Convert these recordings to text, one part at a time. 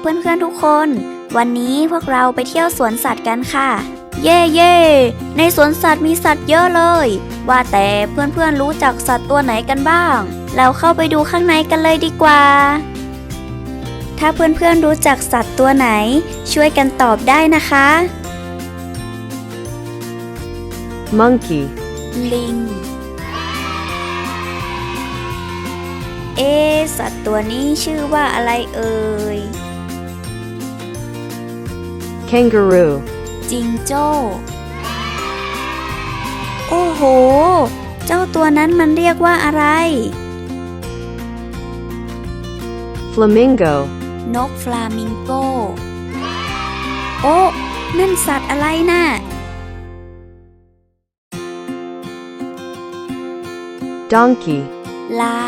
เพื่อนๆทุกคน วันนี้พวกเราไปเที่ยวสวนสัตว์กันค่ะ เย่เย่ในสวนสัตว์มีสัตว์เยอะเลย ว่าแต่เพื่อนๆรู้จักสัตว์ตัวไหนกันบ้าง เราเข้าไปดูข้างในกันเลยดีกว่า ถ้าเพื่อนๆรู้จักสัตว์ตัวไหน ช่วยกันตอบได้นะคะ monkey, ลิง เอะสัตว์ตัวนี้ชื่อว่าอะไรเอ่ย kangaroo, จิงโจ้โอ้โห เจ้าตัวนั้นมันเรียกว่าอะไร flamingo, นกฟลามิงโก โอ้นั่นสัตว์อะไรน่ะ donkey, ลา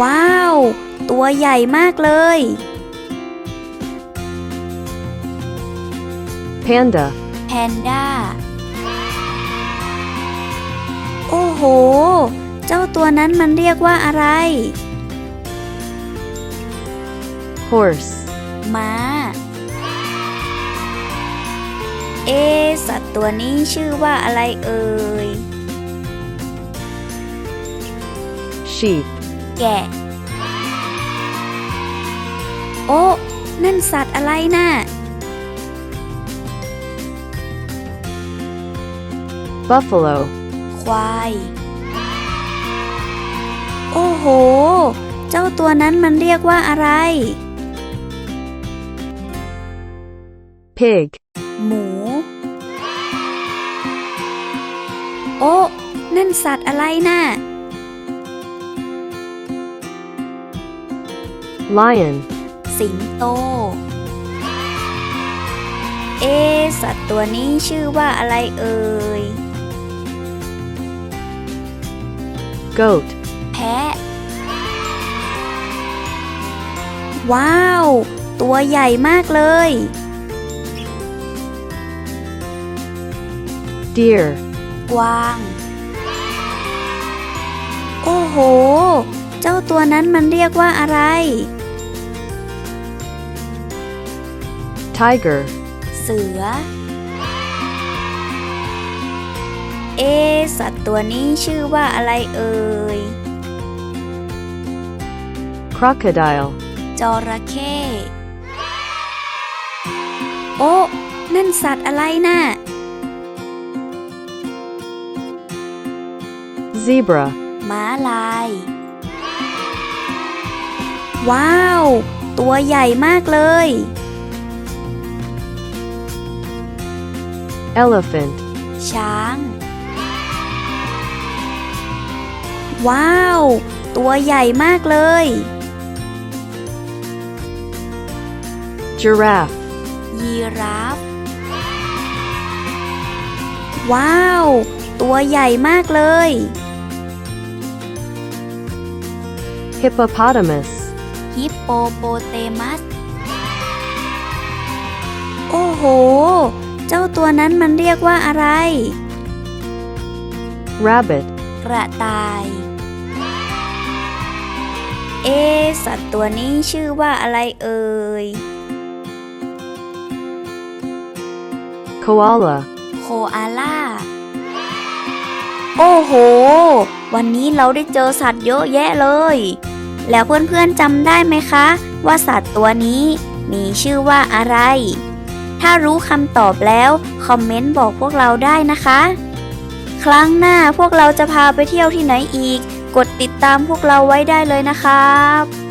ว้าว ตัวใหญ่มากเลย panda, แพนด้า โอ้โห เจ้าตัวนั้นมันเรียกว่าอะไร horse, ม้า เอะสัตว์ตัวนี้ชื่อว่าอะไรเอ่ย sheep, แกะ โอ้ นั่นสัตว์อะไรน่ะ buffalo, ควาย โอ้โห เจ้าตัวนั้นมันเรียกว่าอะไร pig, หมู โอ้นั่นสัตว์อะไรน่ะ lion, สิงโต เอะสัตว์ตัวนี้ชื่อว่าอะไรเอ่ย goat, แพะ ว้าว ตัวใหญ่มากเลย deer, กวาง โอ้โห เจ้าตัวนั้นมันเรียกว่าอะไร tiger, เสือ เอะสัตว์ตัวนี้ชื่อว่าอะไรเอ่ย crocodile, จระเข้ โอ้นั่นสัตว์อะไรน่ะ zebra, ม้าลาย ว้าว ตัวใหญ่มากเลย elephant, ช้าง ว้าว ตัวใหญ่มากเลย giraffe, ยีราฟ ว้าว ตัวใหญ่มากเลย hippopotamus, ฮิปโปโปเตมัส โอ้โห เจ้าตัวนั้นมันเรียกว่าอะไร rabbit, กระต่าย เอะสัตว์ตัวนี้ชื่อว่าอะไรเอ่ย koala, โคอาล่า โอ้โห วันนี้เราได้เจอสัตว์เยอะแยะเลย แล้วเพื่อนๆจำได้ไหมคะ ว่าสัตว์ตัวนี้มีชื่อว่าอะไร ถ้ารู้คำตอบแล้ว คอมเมนต์บอกพวกเราได้นะคะ ครั้งหน้าพวกเราจะพาไปเที่ยวที่ไหนอีก กดติดตามพวกเราไว้ได้เลยนะครับ